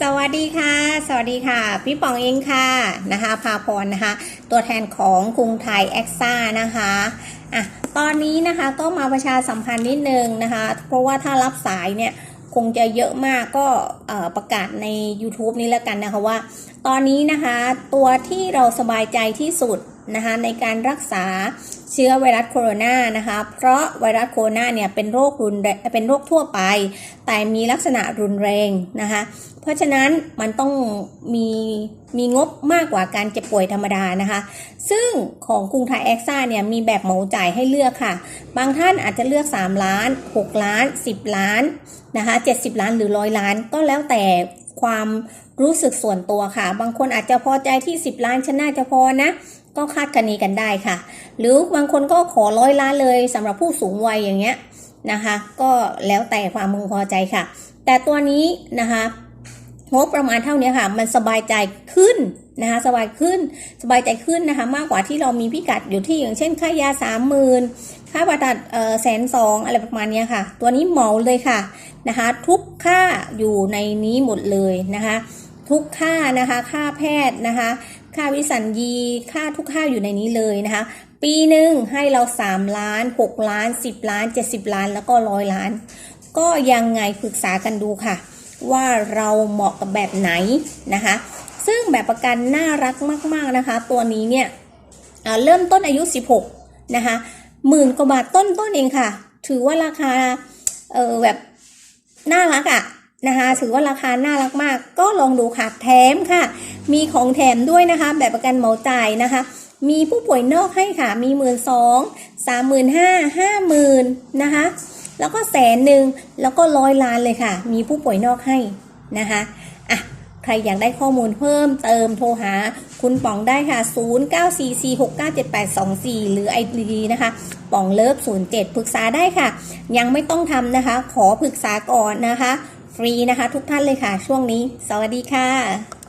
สวัสดีค่ะ สวัสดีค่ะ พี่ป๋องเองค่ะนะคะพาพรนะคะ ตัวแทนของกรุงไทยแอคซ่านะคะอะตอนนี้นะคะก็มาประชาสัมพันธ์นิดนึงนะคะ เพราะว่าถ้ารับสายเนี่ยคงจะเยอะมากก็ประกาศใน YouTube นี้แล้วกันนะคะว่า ตอนนี้นะคะตัวที่เราสบายใจที่สุด นะคะในการรักษาเชื้อไวรัสโคโรนานะคะเพราะไวรัสโคโรนาเนี่ยเป็นโรครุนเป็นโรคทั่วไป แต่มีลักษณะรุนแรงนะคะเพราะฉะนั้นมันต้องมีมีงบมากกว่าการเจ็บป่วยธรรมดานะคะ ซึ่งของกรุงไทยแอคซ่าเนี่ยมีแบบเหมาจ่ายให้เลือกค่ะ บางท่านอาจจะเลือก 3 ล้าน 6 ล้าน 10 ล้านนะคะ70 ล้านหรือร้อยล้านก็แล้วแต่ความรู้สึกส่วนตัวค่ะ บางคนอาจจะพอใจที่ 10 ล้านฉันน่าจะพอนะ ก็คาดคะเนกันได้ค่ะ หรือบางคนก็ขอร้อยล้านเลยสำหรับผู้สูงวัยอย่างเงี้ยนะคะ ก็แล้วแต่ความพึงพอใจค่ะ แต่ตัวนี้นะคะงบประมาณเท่านี้ค่ะ มันสบายใจขึ้นนะคะสบายขึ้นสบายใจขึ้นนะคะมากกว่าที่เรามีพิกัดอยู่ที่อย่างเช่น ค่ายาสามหมื่นค่าผ่าตัดเอ่อแสนสองอะไรประมาณนี้ค่ะ ตัวนี้เหมาเลยค่ะนะคะทุกค่าอยู่ในนี้หมดเลยนะคะ ทุกค่านะคะค่าแพทย์นะคะ ค่าวิสัญญีค่าทุกค่าอยู่ในนี้เลยนะคะ ปีหนึ่งให้เรา 3 ล้าน 6 ล้าน 10 ล้าน 70 ล้าน แล้วก็ร้อยล้าน ก็ยังไงปรึกษากันดูค่ะ ว่าเราเหมาะกับแบบไหนนะคะ ซึ่งแบบประกันน่ารักมาก ๆนะคะ ตัวนี้เนี่ยเเริ่มต้นอายุ 16 นะคะหมื่นกว่าบาทต้นต้นเองค่ะ ถือว่าราคาเออแบบน่ารักอะ่ะนะคะถือว่าราคาน่ารักมาก ก็ลองดูค่ะแถมค่ะ มีของแถมด้วยนะคะ แบบประกันเหมาจ่ายนะคะ มีผู้ป่วยนอกให้ค่ะ มีหมื่นสองสามหมื่นห้าห้าหมื่นนะคะ แล้วก็แสนหนึ่งแล้วก็ร้อยล้านเลยค่ะ มีผู้ป่วยนอกให้นะคะอะใครอยากได้ข้อมูลเพิ่มเติมโทรหาคุณป๋องได้ค่ะ 0944697824 หรือ ID นะคะ ป๋องเลิฟ07 ปรึกษาได้ค่ะ ยังไม่ต้องทำนะคะ ขอปรึกษาก่อนนะคะ ฟรีนะคะทุกท่านเลยค่ะ ช่วงนี้ สวัสดีค่ะ